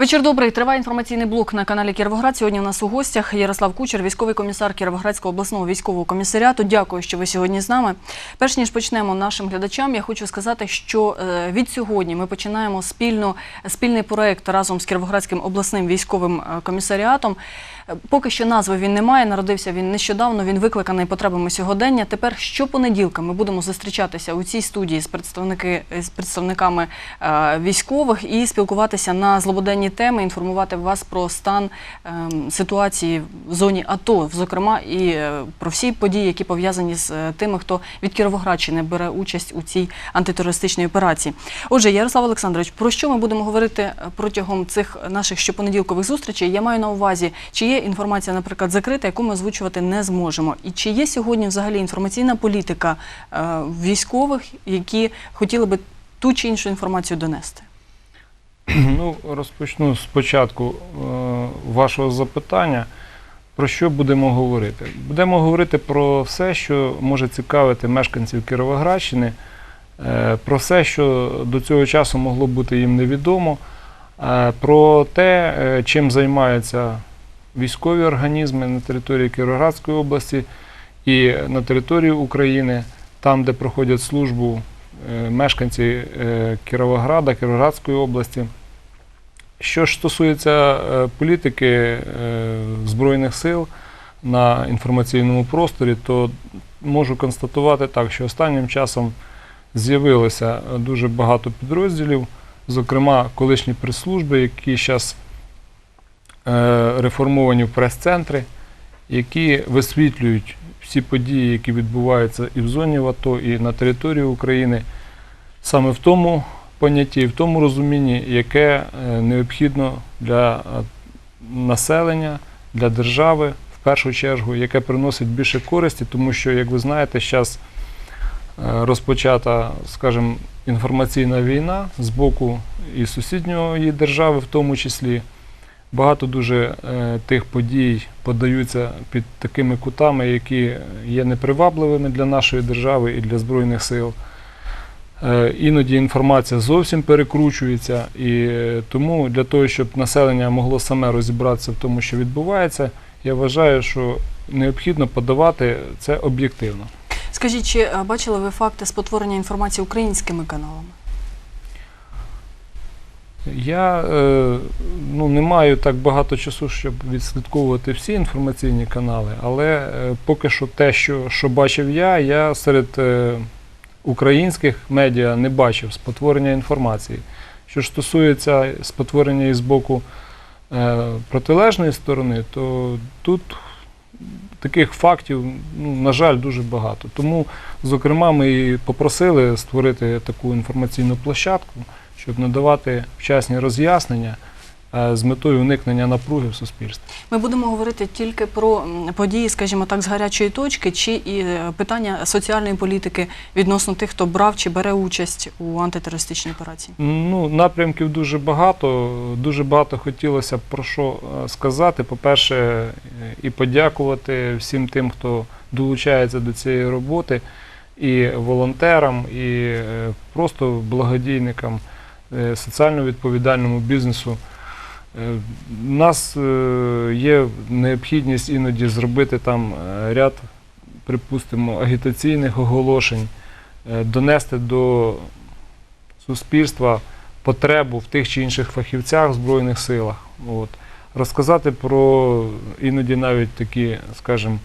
Вечір добрий. Триває інформаційний блок на каналі Кіровоград. Сьогодні у нас у гостях Ярослав Кучер, військовий комісар Кіровоградського обласного військового комісаріату. Дякую, що ви сьогодні з нами. Перш ніж почнемо нашим глядачам, я хочу сказати, що е, від сьогодні ми починаємо спільно спільний проект разом з Кіровоградським обласним військовим е, комісаріатом. Е, Поки що назви він не має. Народився він нещодавно. Він викликаний потребами сьогодення. Тепер щопонеділка ми будемо зустрічатися у цій студії з представники з представниками е, військових і спілкуватися на злободенні теми, інформувати вас про стан ем, ситуації в зоні АТО, зокрема, і е, про всі події, які пов'язані з е, тими, хто від Кіровоградщини бере участь у цій антитерористичній операції. Отже, Ярослав Олександрович, про що ми будемо говорити е, протягом цих наших щопонеділкових зустрічей? Я маю на увазі, чи є інформація, наприклад, закрита, яку ми озвучувати не зможемо, і чи є сьогодні взагалі інформаційна політика е, військових, які хотіли би ту чи іншу інформацію донести? Ну, розпочну спочатку е, вашого запитання. Про що будемо говорити? Будемо говорити про все, що може цікавити мешканців Кіровоградщини, е, про все, що до цього часу могло бути їм невідомо, про те, чим займаються військові організми на території Кіровоградської області і на території України, там, де проходять службу е, мешканці е, Кіровограда, Кіровоградської області. Що ж стосується е, політики Збройних сил на інформаційному просторі, то можу констатувати так, що останнім часом з'явилося дуже багато підрозділів, зокрема колишні прес-служби, які зараз реформовані в прес-центри, які висвітлюють всі події, які відбуваються і в зоні АТО, і на території України, саме в тому понятті, в тому розумінні, яке е, необхідно для е, населення, для держави в першу чергу, яке приносить більше користі, тому що, як ви знаєте, зараз розпочата, скажімо, інформаційна війна з боку і сусідньої держави, в тому числі. Багато дуже е, тих подій подаються під такими кутами, які є непривабливими для нашої держави і для Збройних сил. Е, Іноді інформація зовсім перекручується, і е, тому для того, щоб населення могло саме розібратися в тому, що відбувається, я вважаю, що необхідно подавати це об'єктивно. Скажіть, чи бачили ви факти спотворення інформації українськими каналами? Я е, ну, не маю так багато часу, щоб відслідковувати всі інформаційні канали, але е, поки що те, що, що бачив я, я серед е, українських медіа не бачив спотворення інформації. Що ж стосується спотворення із боку е, протилежної сторони, то тут таких фактів, ну, на жаль, дуже багато. Тому, зокрема, ми і попросили створити таку інформаційну площадку, щоб надавати вчасні роз'яснення е, з метою уникнення напруги в суспільстві. Ми будемо говорити тільки про події, скажімо так, з гарячої точки, чи і е, питання соціальної політики відносно тих, хто брав чи бере участь у антитерористичній операції. Ну, напрямків дуже багато. Дуже багато хотілося б про що е, сказати. По-перше, е, і подякувати всім тим, хто долучається до цієї роботи, і волонтерам, і просто благодійникам, соціально відповідальному бізнесу. Е, У нас е, є необхідність іноді зробити там е, ряд, припустимо, агітаційних оголошень, е, донести до суспільства потребу в тих чи інших фахівцях в Збройних силах. От. Розказати про іноді навіть такі, скажімо,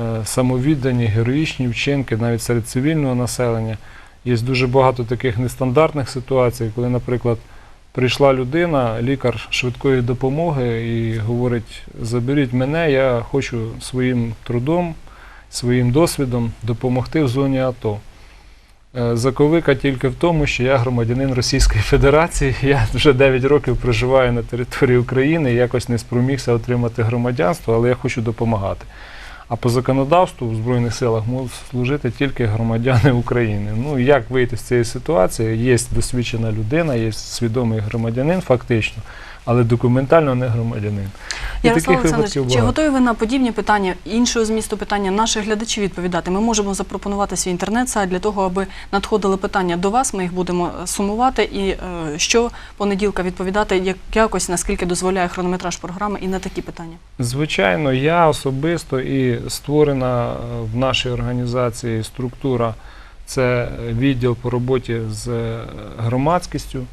е, самовіддані, героїчні вчинки навіть серед цивільного населення. Є дуже багато таких нестандартних ситуацій, коли, наприклад, прийшла людина, лікар швидкої допомоги і говорить: заберіть мене, я хочу своїм трудом, своїм досвідом допомогти в зоні АТО. Е, Заковика тільки в тому, що я громадянин Російської Федерації. Я вже 9 років проживаю на території України і якось не спромігся отримати громадянство, але я хочу допомагати. А по законодавству в Збройних силах можуть служити тільки громадяни України. Ну як вийти з цієї ситуації? Є досвідчена людина, є свідомий громадянин, фактично, але документально не громадянин. Ярослав Олександрович, чи готові ви на подібні питання, іншого змісту питання наших глядачів відповідати? Ми можемо запропонувати свій інтернет-сайт для того, аби надходили питання до вас. Ми їх будемо е, сумувати і е, що понеділка відповідати як якось, наскільки дозволяє хронометраж програми, і на такі питання. Звичайно, я особисто і створена е, в нашій організації структура це відділ по роботі з громадськістю.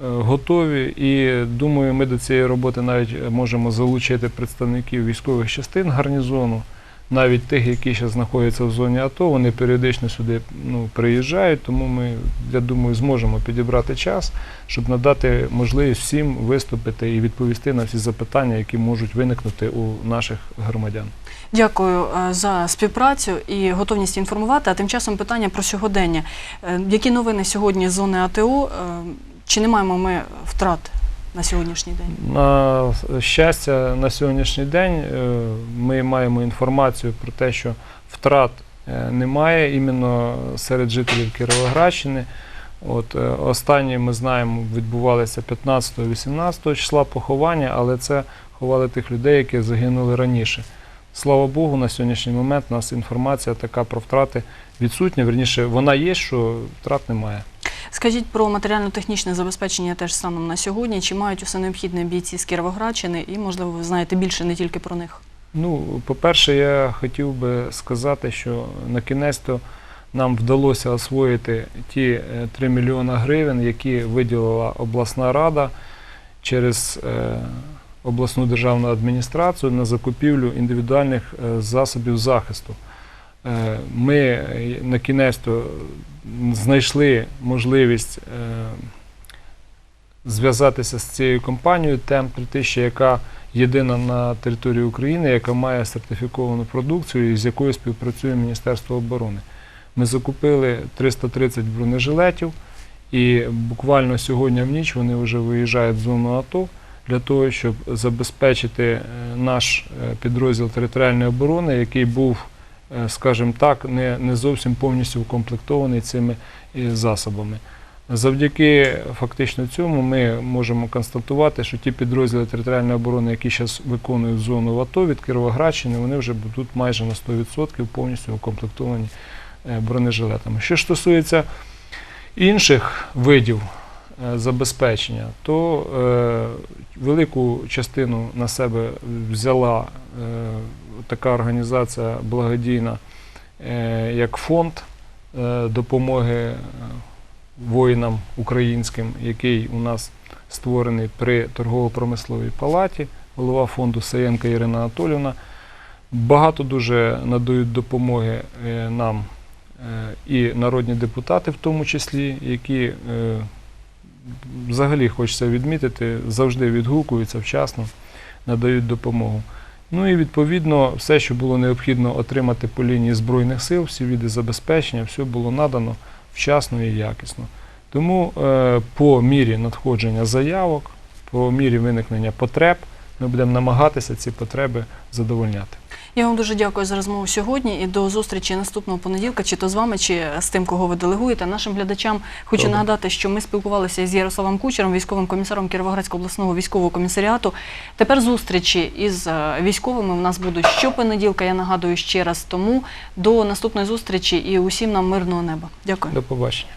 Е, Готові і думаю, ми до цієї роботи навіть можемо залучити представників військових частин гарнізону, навіть тих, які ще знаходяться в зоні АТО. Вони періодично сюди ну, приїжджають, тому ми, я думаю, зможемо підібрати час, щоб надати можливість всім виступити і відповісти на всі запитання, які можуть виникнути у наших громадян. Дякую е, за співпрацю і готовність інформувати. А тим часом питання про сьогодення. Е, Які новини сьогодні з зони АТО? Чи не маємо ми втрат на сьогоднішній день? На щастя, на сьогоднішній день е, ми маємо інформацію про те, що втрат е, немає іменно серед жителів Кіровоградщини. От, е, останні, ми знаємо, відбувалися 15-18 числа поховання, але це ховали тих людей, які загинули раніше. Слава Богу, на сьогоднішній момент у нас інформація така про втрати відсутня. Верніше, вона є, що втрат немає. Скажіть про матеріально-технічне забезпечення теж станом на сьогодні. Чи мають усе необхідне бійці з Кіровоградщини? І, можливо, ви знаєте більше не тільки про них. Ну, по-перше, я хотів би сказати, що на кінець то нам вдалося освоїти ті е, 3 мільйона гривень, які виділила обласна рада через е, обласну державну адміністрацію на закупівлю індивідуальних е, засобів захисту. Е, Ми е, на кінець знайшли можливість е, зв'язатися з цією компанією ТЕМ 3000, яка єдина на території України, яка має сертифіковану продукцію і з якою співпрацює Міністерство оборони. Ми закупили 330 бронежилетів, і буквально сьогодні в ніч вони вже виїжджають в зону АТО для того, щоб забезпечити наш підрозділ територіальної оборони, який був, скажімо так, не, не зовсім повністю укомплектований цими е, засобами. Завдяки фактично цьому ми можемо констатувати, що ті підрозділи територіальної оборони, які зараз виконують зону в АТО від Кіровоградщини, вони вже будуть майже на 100% повністю укомплектовані е, бронежилетами. Що стосується інших видів е, забезпечення, то е, велику частину на себе взяла е, така організація благодійна, е, як фонд е, допомоги е, воїнам українським, який у нас створений при торгово-промисловій палаті, голова фонду Саєнка Ірина Анатолівна. Багато дуже надають допомоги нам і народні депутати, в тому числі, які взагалі хочеться відмітити, завжди відгукуються вчасно, надають допомогу. Ну і відповідно все, що було необхідно отримати по лінії Збройних сил, всі види забезпечення, все було надано вчасно і якісно. Тому е, по мірі надходження заявок, по мірі виникнення потреб, ми будемо намагатися ці потреби задовольняти. Я вам дуже дякую за розмову сьогодні і до зустрічі наступного понеділка, чи то з вами, чи з тим, кого ви делегуєте. Нашим глядачам хочу Добре. нагадати, що ми спілкувалися з Ярославом Кучером, військовим комісаром Кіровоградського обласного військового комісаріату. Тепер зустрічі із е, військовими в нас будуть щопонеділка. Я нагадую ще раз тому до наступної зустрічі і усім нам мирного неба. Дякую. До побачення.